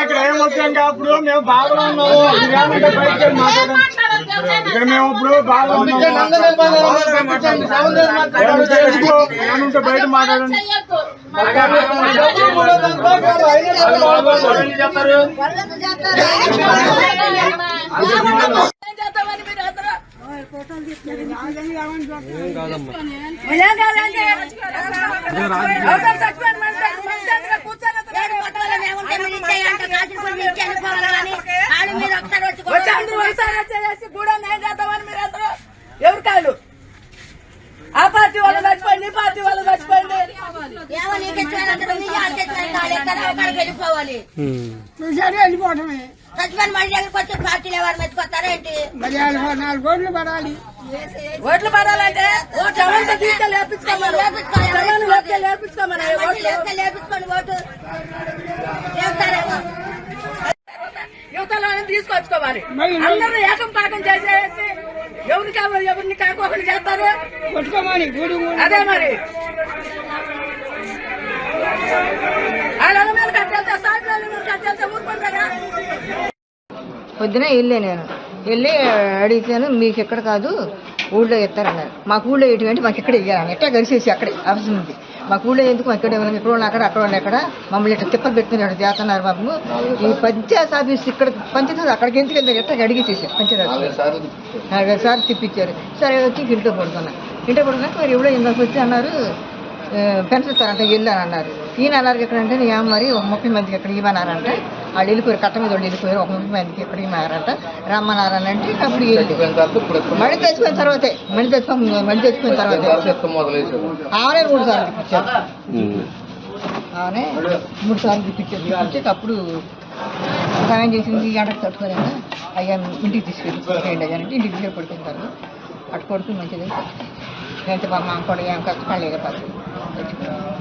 ఇక్కడ ఏం వచ్చాం అప్పుడు మేము బాగా ఉన్నాము. ఇక్కడ మేము ఇప్పుడు బాగా ఉన్నాము బయట మాట్లాడండి ఎవరు కాదు ఆ పార్టీ వాళ్ళు చచ్చిపోయింది పార్టీ వాళ్ళు చచ్చిపోయింది. వెళ్ళిపోవటమే సచివన్ మళ్ళీ దగ్గరికి వచ్చి పార్టీలు ఎవరు మెచ్చుకొస్తారేంటి మరి నాలుగు కోట్లు పడాలి. ఓట్లు పడాలంటే లేపించుకోమని లేపించుకోమని ఓట్లు ఓటు. మళ్ళీ- అందరూ ఏకం పాకం చేసేసి ఎవరిని కావాలి ఎవరిని కాకోకుండా చేస్తారు? కొట్టుకోమని గుడి గుడి అదే మరి. వాళ్ళ మీద కట్టేస్తే సాటి వాళ్ళ మీద కట్టేస్తే ఊరుకుంటారా? పొద్దున వెళ్ళే నేను. వెళ్ళి అడిగితేను మీకు ఎక్కడ కాదు? ఊళ్ళో ఇస్తారన్నారు మాకు ఊళ్ళో ఎటువంటి మాకు ఇక్కడ ఇయ్యాలని ఎట్లా కలిసేసి అక్కడే? అవసరం ఉంది. మాకు ఊళ్ళో ఎందుకు మాకు ఇక్కడ ఇవ్వాలి? ఇక్కడ ఉన్న అక్కడ అక్కడ అక్కడ మమ్మల్ని ఇట్లా తిప్పలు పెట్టుకుని చేస్తున్నారు బాబు. ఈ పంచాయత్ ఆఫీస్ ఇక్కడ పంచాయతీ అక్కడికి ఎందుకు వెళ్ళారు? ఎట్లా అడిగేసేసారు పంచాయతీ ఆఫీస్? నాలుగైదు సార్లు తిప్పించారు. సరే వచ్చి ఇంట్లో పడుకున్నా. ఇంట్లో పడుకున్నాక మరి ఎవడో ఇందాక వచ్చి అన్నారు పెన్షన్ ఇస్తారంట వెళ్ళాను అన్నారు. ఈయన అన్నారు ఎక్కడంటే నీ అమ్మ మరి ఒక ముప్పై మందికి ఎక్కడ ఇవ్వనారంట. వాళ్ళు వెళ్ళిపోయారు కట్ట మీద వాళ్ళు వెళ్ళిపోయారు ఒక ముప్పై మందికి ఎక్కడ ఇవ్వనారంట. రమ్మన్నారని అంటే అప్పుడు వెళ్ళి మళ్ళీ తెచ్చిపోయిన తర్వాతే మళ్ళీ తెచ్చుకో మళ్ళీ తెచ్చిపోయిన తర్వాతే. ఆమెనే మూడు సార్లు తిప్పించారు. ఆమెనే మూడు సార్లు తిప్పించారు. అప్పుడు సాయం చేసింది గంటకు తట్టుకోలేక అయ్యా ఇంటికి తీసుకెళ్ళి పడుకోండి అయ్యా అంటే ఇంటికి తీసుకెళ్ళి పడుకుంటారు అటు పడుకుని మంచిది ఎంత బాగా మా కూడా ఏం కష్టపడలేదు Thank you.